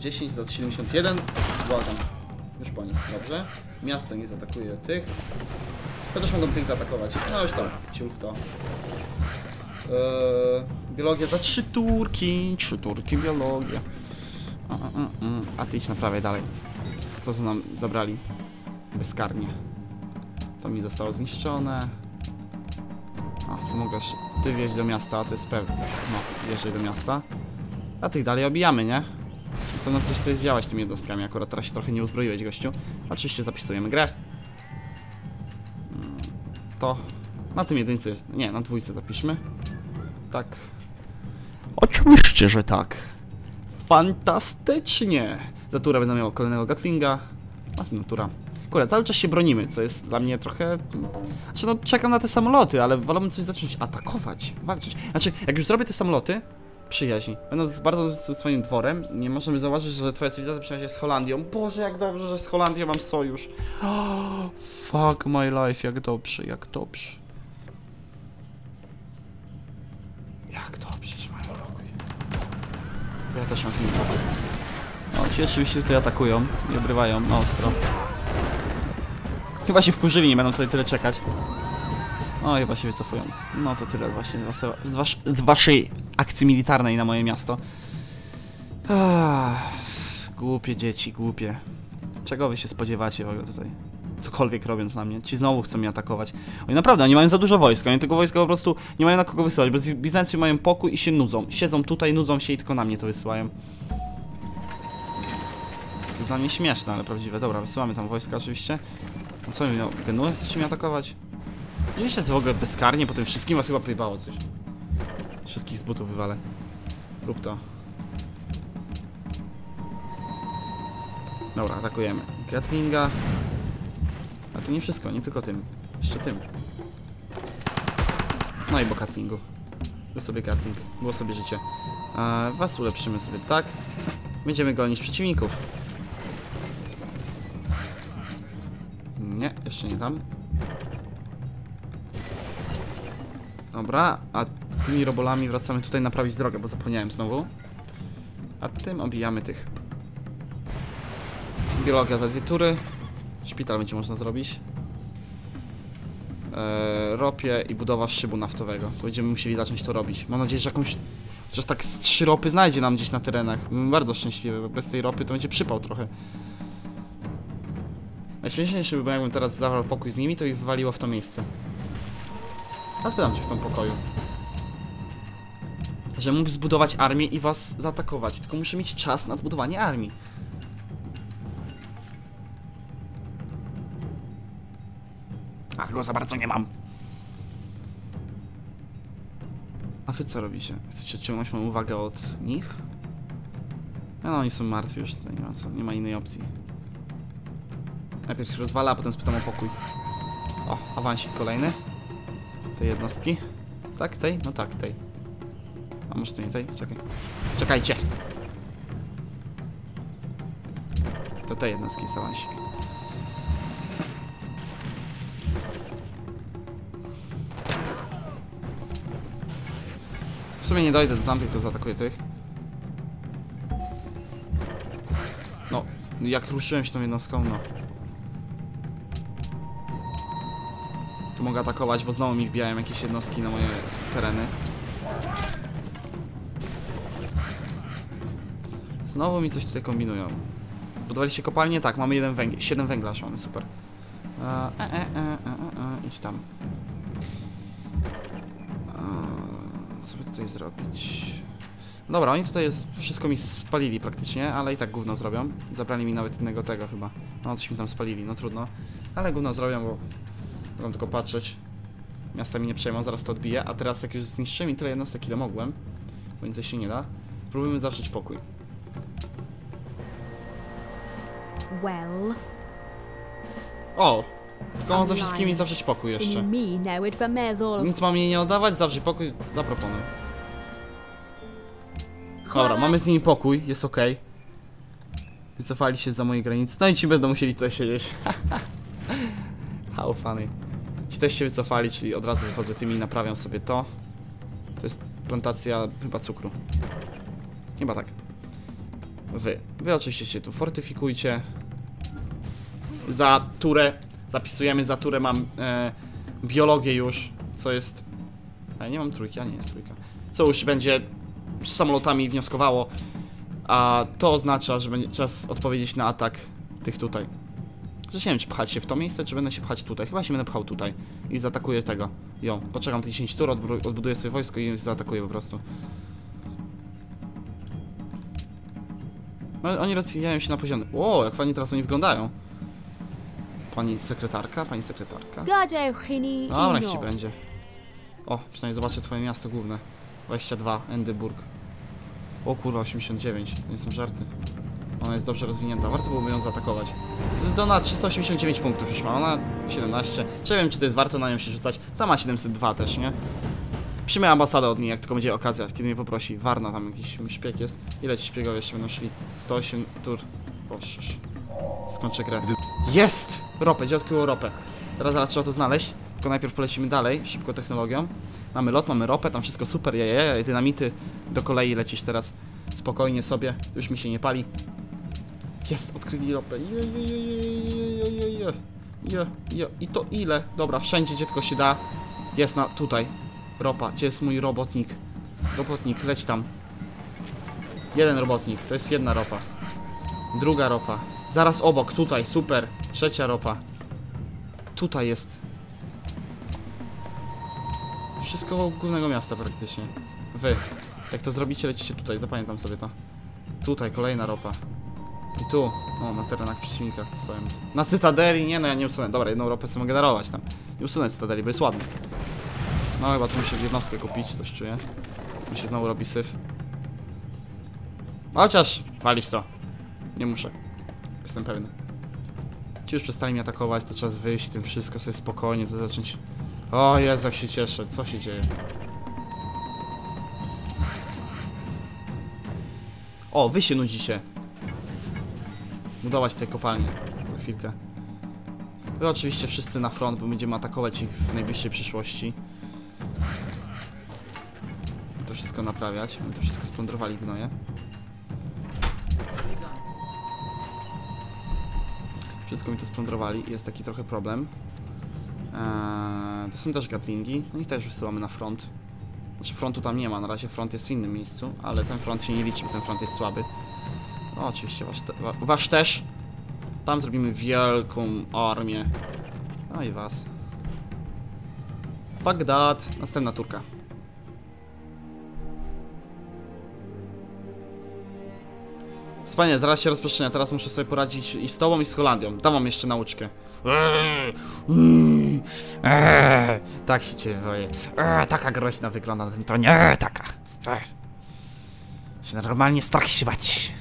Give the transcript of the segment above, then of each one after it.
10 za 71. Błagam. Już po nich, dobrze. Miasto nie zaatakuje tych. Chociaż mogą tych zaatakować. No już tam, ciul w to. Eee, biologia za trzy turki. Trzy turki, biologia. A, a, a, a. ty idź naprawiaj dalej. Co to nam zabrali? Bezkarnie. To mi zostało zniszczone. A, tu mogę się... Ty wjeźdź do miasta, to jest pewne. No, wjeżdżaj do miasta. A tych dalej obijamy, nie? Co na coś tutaj działać tymi jednostkami, akurat teraz się trochę nie uzbroiłeś, gościu. Oczywiście zapisujemy grę. Mm, To... Na tym jedynce... Nie, na dwójce zapiszmy. Tak. Oczywiście, że tak. Fantastycznie! Zatura będę miał kolejnego Gatlinga. A natura. Kurde, cały czas się bronimy, co jest dla mnie trochę... Znaczy no, czekam na te samoloty, ale wolałbym coś zacząć atakować, walczyć. Znaczy, jak już zrobię te samoloty, przyjaźni. Będąc bardzo swoim dworem, nie możemy zauważyć, że twoja cywilizacja przyjaźni jest z Holandią. Boże, jak dobrze, że z Holandią mam sojusz. Oh, fuck my life, jak dobrze, jak dobrze. Jak dobrze, że mają pokój. Ja też mam z nimi pokój. No, ci oczywiście tutaj atakują i obrywają na ostro. Chyba się wkurzyli, nie będą tutaj tyle czekać. O, chyba się wycofują. No to tyle właśnie z, was, z, was, z waszej akcji militarnej na moje miasto. Ach, głupie dzieci, głupie. Czego wy się spodziewacie w ogóle tutaj? Cokolwiek robiąc na mnie. Ci znowu chcą mnie atakować. Oni naprawdę, oni mają za dużo wojska. Oni tego wojska po prostu nie mają na kogo wysyłać. Bez Bizancjum mają pokój i się nudzą. Siedzą tutaj, nudzą się i tylko na mnie to wysyłają. To dla mnie śmieszne, ale prawdziwe. Dobra, wysyłamy tam wojska oczywiście. No co mi miał? Genuę chcecie mnie atakować? Nie jest w ogóle bezkarnie po tym wszystkim, was chyba pojebało coś. Wszystkich z butów wywalę. Rób to. Dobra, atakujemy. Gatlinga. A to nie wszystko, nie tylko tym. Jeszcze tym. No i po Gatlingu. Był sobie Gatling. Było sobie życie. A was ulepszymy sobie tak. Będziemy gonić przeciwników. Nie, jeszcze nie tam. Dobra, a tymi robolami wracamy tutaj naprawić drogę, bo zapomniałem znowu. A tym obijamy tych. Biologia za dwie tury. Szpital będzie można zrobić. Eee, ropie i budowa szybu naftowego. To będziemy musieli zacząć to robić. Mam nadzieję, że jakąś... Że tak z trzy ropy znajdzie nam gdzieś na terenach. Byłem bardzo szczęśliwy, bo bez tej ropy to będzie przypał trochę. Najśmieszniejsze by było, jakbym teraz zawarł pokój z nimi, to ich wywaliło w to miejsce. A spytam, czy chcą pokoju. Że mógł zbudować armię i was zaatakować, tylko muszę mieć czas na zbudowanie armii. A go za bardzo nie mam. A wy co robicie? Chcecie odciągnąć moją uwagę od nich? No, no oni są martwi już, tutaj nie ma co, nie ma innej opcji. Najpierw się rozwala, a potem spytam o pokój. O, awansik kolejny. Tej jednostki. Tak, tej? No tak, tej. A może to nie tej? Czekaj. Czekajcie! To tej jednostki jest awansik. W sumie nie dojdę do tamtych, to zaatakuję tych. No, jak ruszyłem się tą jednostką, no. Mogę atakować, bo znowu mi wbijają jakieś jednostki na moje tereny. Znowu mi coś tutaj kombinują. Budowaliście kopalnię? Tak, mamy jeden węgiel. 7 węgla mamy, super. E, e, e, e, e, e, idź tam. E, co by tutaj zrobić? Dobra, oni tutaj jest, wszystko mi spalili praktycznie, ale i tak gówno zrobią. Zabrali mi nawet innego tego chyba. No, coś mi tam spalili, no trudno. Ale gówno zrobią, bo Mogą tylko patrzeć. Miasta mi nie przejmą, zaraz to odbiję. A teraz jak już zniszczyłem i tyle jednostek ile mogłem, bo więcej się nie da, próbujemy zawrzeć pokój. Well, O! Tylko mam ze wszystkimi zawrzeć pokój jeszcze. Nic mam jej nie oddawać, zawrzyj pokój, zaproponuj. Dobra, mamy z nimi pokój, jest ok. Wycofali się za moje granice. No i ci będą musieli tutaj siedzieć. How funny. Też się wycofali, czyli od razu wychodzę tymi i naprawiam sobie to. To jest plantacja chyba cukru. Chyba tak. wy. Wy oczywiście się tu fortyfikujcie. Za turę zapisujemy, za turę mam e, biologię już, co jest... A ja nie mam trójki, a nie jest trójka. Co już będzie z samolotami wnioskowało, a to oznacza, że będzie czas odpowiedzieć na atak tych tutaj. Że nie wiem, czy pchać się w to miejsce, czy będę się pchać tutaj. Chyba się będę pchał tutaj i zaatakuję tego. Jo, poczekam te 10 tur, odbuduję sobie wojsko i zaatakuję po prostu. No, oni rozwijają się na poziomie. Ło, jak fajnie teraz oni wyglądają. Pani sekretarka, pani sekretarka. Dobra, niech ci będzie. O, przynajmniej zobaczę twoje miasto główne. 22, Endyburg. O kurwa, 89, to nie są żarty. Ona jest dobrze rozwinięta, warto byłoby ją zaatakować. Dona 389 punktów już ma, ona 17. Czy ja wiem, czy to jest warto na nią się rzucać. Ta ma 702 też, nie? Przyjmę ambasadę od niej, jak tylko będzie okazja, kiedy mnie poprosi. Warna tam jakiś szpieg jest. Ile ci szpiegowie jeszcze będą szli? 108 tur. Boże. Skończę grę. Jest! Ropę, gdzie odkryło ropę? Teraz zaraz trzeba to znaleźć. Tylko najpierw polecimy dalej, szybko technologią. Mamy lot, mamy ropę, tam wszystko super, jeje, dynamity. Do kolei lecisz teraz spokojnie sobie, już mi się nie pali. Jest, odkryli ropę. Je, je, je, je, je, je, je. Je. I to ile? Dobra, wszędzie gdzie tylko się da. Jest na, tutaj. Ropa, gdzie jest mój robotnik? Robotnik, leć tam. Jeden robotnik, to jest jedna ropa. Druga ropa. Zaraz obok, tutaj, super. Trzecia ropa. Tutaj jest. Wszystko wokół głównego miasta praktycznie. Wy. Jak to zrobicie, lecicie tutaj, zapamiętam sobie to. Tutaj, kolejna ropa. I tu, o, na terenach przeciwnika stoją. Na Cytadeli, nie no, ja nie usunę. Dobra, jedną ropę sobie mogę darować tam. Nie usunę Cytadeli, bo jest ładny. No chyba tu muszę jednostkę kupić, coś czuję. Mi się znowu robi syf. Chociaż, walić to. Nie muszę. Jestem pewny. Ci już przestali mnie atakować, to czas wyjść, tym wszystko sobie spokojnie, to zacząć... O Jezu, jak się cieszę, co się dzieje? O, wy się nudzicie. Budować te kopalnie. Za chwilkę. Wy oczywiście wszyscy na front, bo będziemy atakować ich w najbliższej przyszłości. To wszystko naprawiać. My to wszystko splądrowali gnoje. Wszystko mi to splądrowali. Jest taki trochę problem. Eee, to są też gatlingi. No i też wysyłamy na front. Znaczy frontu tam nie ma, na razie front jest w innym miejscu, ale ten front się nie liczy, bo ten front jest słaby. No oczywiście, wasz, te, wa, wasz też. Tam zrobimy wielką armię. No i was. Fuck that. Następna turka. Wspaniale, zaraz się rozpoczyna. Teraz muszę sobie poradzić i z tobą, i z Holandią. Dam wam jeszcze nauczkę. Tak się cię boję. Eee, taka groźna wygląda na tym tronie. Eee, taka. Eee. Się normalnie strach się bać.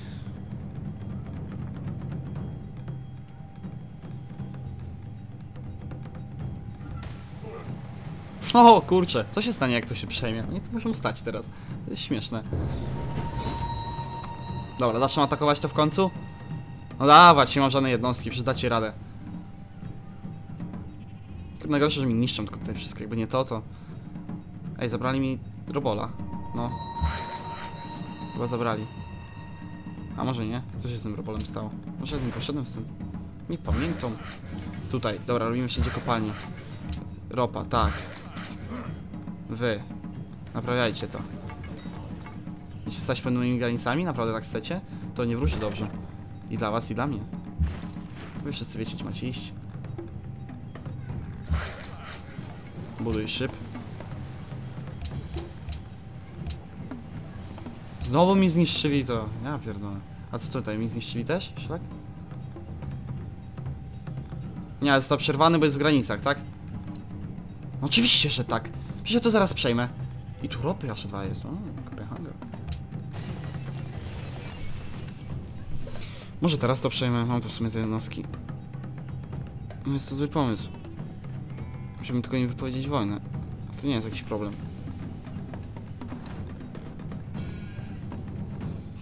O kurczę, co się stanie jak to się przejmie? Oni tu muszą stać teraz. To jest śmieszne. Dobra, zaczną atakować to w końcu? No dawać, nie mam żadnej jednostki, przydacie radę. Najgorsze, że mi niszczą tylko tutaj wszystko, jakby nie to, to... Ej, zabrali mi Robola. No. Chyba zabrali. A może nie? Co się z tym Robolem stało? Może z nim poszedłem stąd? Nie pamiętam. Tutaj, dobra, robimy wszędzie kopalnię. Ropa, tak. Wy. Naprawiajcie to. Jeśli stać pełnymi granicami, naprawdę tak chcecie, to nie wróży dobrze. I dla was, i dla mnie. Wy wszyscy wiecie, gdzie macie iść. Buduj szyb. Znowu mi zniszczyli to. Ja pierdolę. A co tutaj, mi zniszczyli też? Szlak? Nie, ale został przerwany, bo jest w granicach, tak? No oczywiście, że tak. Ja to zaraz przejmę. I tu ropy aż dwa jest. O, Kopenhaga. Może teraz to przejmę. Mam tu w sumie te jednostki. No jest to zły pomysł. Musimy tylko im wypowiedzieć wojnę. To nie jest jakiś problem.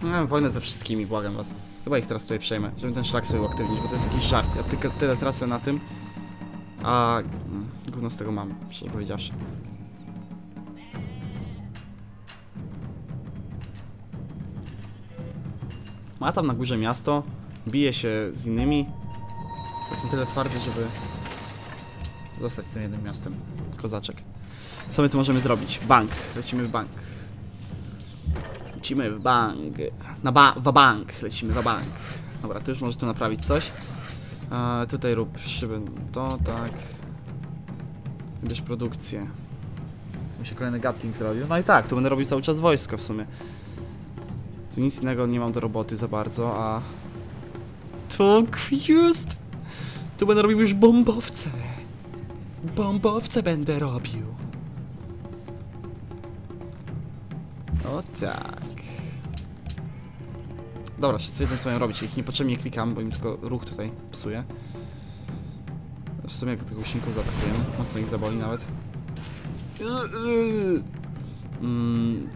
No, mam wojnę ze wszystkimi, błagam was. Chyba ich teraz tutaj przejmę, żeby ten szlak sobie uaktywnić, bo to jest jakiś żart. Ja tylko tyle tracę na tym, a gówno z tego mam, szczerze powiedziawszy. Ma tam na górze miasto, bije się z innymi. Jest na tyle twardy, żeby zostać z tym jednym miastem. Kozaczek. Co my tu możemy zrobić? Bank. Lecimy w bank. Lecimy w bank. Na ba w bank. Lecimy w bank. Dobra, ty już możesz tu naprawić coś. E, tutaj rób szyby. To tak. Bierz produkcję. Mi się kolejny gatling zrobił. No i tak, tu będę robił cały czas wojsko w sumie. Tu nic innego nie mam do roboty za bardzo, a... To jest! Tu będę robił już bombowce. Bombowce będę robił. O tak. Dobra, wszyscy wiedzą co mają robić. Ich niepotrzebnie klikam, bo im tylko ruch tutaj psuje. W sumie jak tych uśników zaatakujemy, mocno ich zaboli nawet. Mm,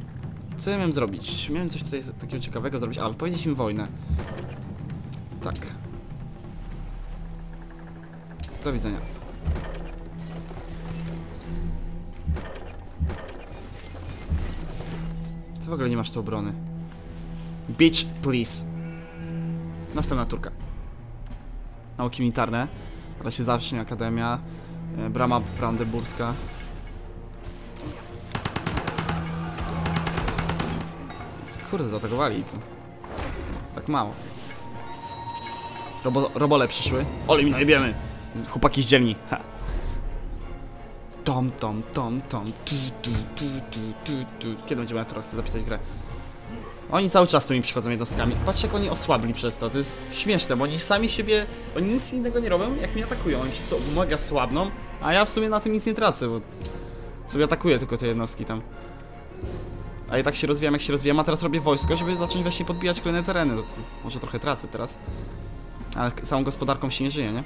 co ja miałem zrobić? Miałem coś tutaj takiego ciekawego zrobić, a wypowiedzieć im wojnę. Tak. Do widzenia. Ty w ogóle nie masz tu obrony. Bitch, please. Następna turka. Nauki militarne. Teraz się zacznie akademia. E, Brama brandenburska. Kurde, zaatakowali. Tak mało. Robo, robole przyszły. Ole mi najebiemy. Chłopaki z dzielni. Ha. Tom, tom, tom, tom. Tu, tu, tu, tu, tu, tu. Kiedy będzie tura? Chcę zapisać grę. Oni cały czas tu mi przychodzą jednostkami. Patrzcie jak oni osłabli przez to. To jest śmieszne, bo oni sami siebie... Oni nic innego nie robią, jak mnie atakują. Oni się to mega słabną, a ja w sumie na tym nic nie tracę, bo... Sobie atakuję tylko te jednostki tam. A i tak się rozwijam, jak się rozwijam, a teraz robię wojsko, żeby zacząć właśnie podbijać kolejne tereny. To może trochę tracę teraz. Ale całą gospodarką się nie żyje, nie?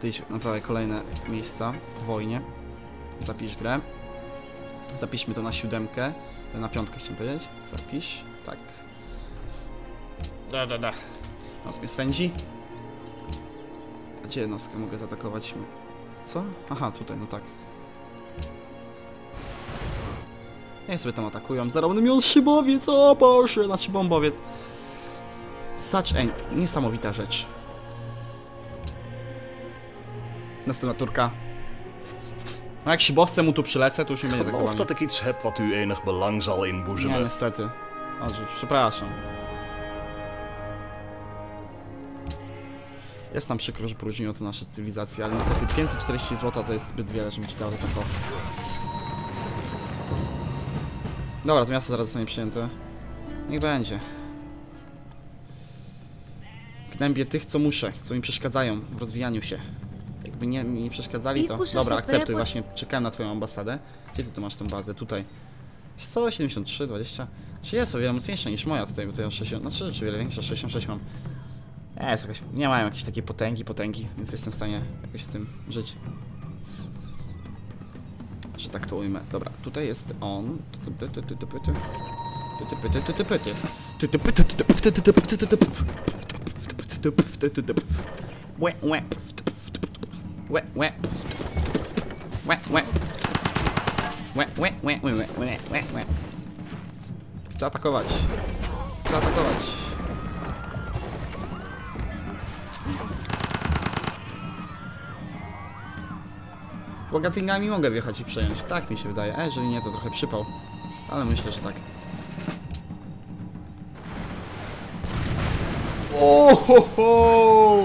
Ty idź naprawdę kolejne miejsca w wojnie. Zapisz grę. Zapiszmy to na siódemkę. Na piątkę chciałem powiedzieć. Zapisz. Tak. Da, da, da. Nos mnie swędzi. Gdzie jednostkę mogę zaatakować? Co? Aha, tutaj, no tak. Niech sobie tam atakują. Zaraz będę miał szybowiec, o Boże! Znaczy bombowiec. Such a niesamowita rzecz. Następna turka. No jak szybowce mu tu przylecę, to już nie będzie tak geloof dat ik iets heb wat u enig belang zal Nie, inboezemen. niestety. O, przepraszam. Jest nam przykro, że poróżniło to nasze cywilizacje, ale niestety 540 zł to jest zbyt wiele, żebym ci dał taką. Dobra, to miasto zaraz zostanie przyjęte. Niech będzie. Gnębię tych, co muszę, co mi przeszkadzają w rozwijaniu się. Jakby nie, mi nie przeszkadzali, to... Dobra, akceptuj, właśnie czekałem na twoją ambasadę. Gdzie ty tu masz tą bazę? Tutaj. 173, 20. Czy jest o wiele mocniejsza niż moja tutaj, bo to ja 60, znaczy czy wiele większa, 66 mam. E, jest jakaś, nie mają jakieś takie potęgi, potęgi, więc jestem w stanie jakoś z tym żyć. Że tak to ujmę. Dobra, tutaj jest on. Łe. Łe, łe. Łe, łe. Łe, łe, łe, łe, łe, łe, łe, łe. Chcę atakować. Chcę atakować. Bo Gatlingami mogę wjechać i przejąć. Tak mi się wydaje. A jeżeli nie, to trochę przypał. Ale myślę, że tak. O ho, ho!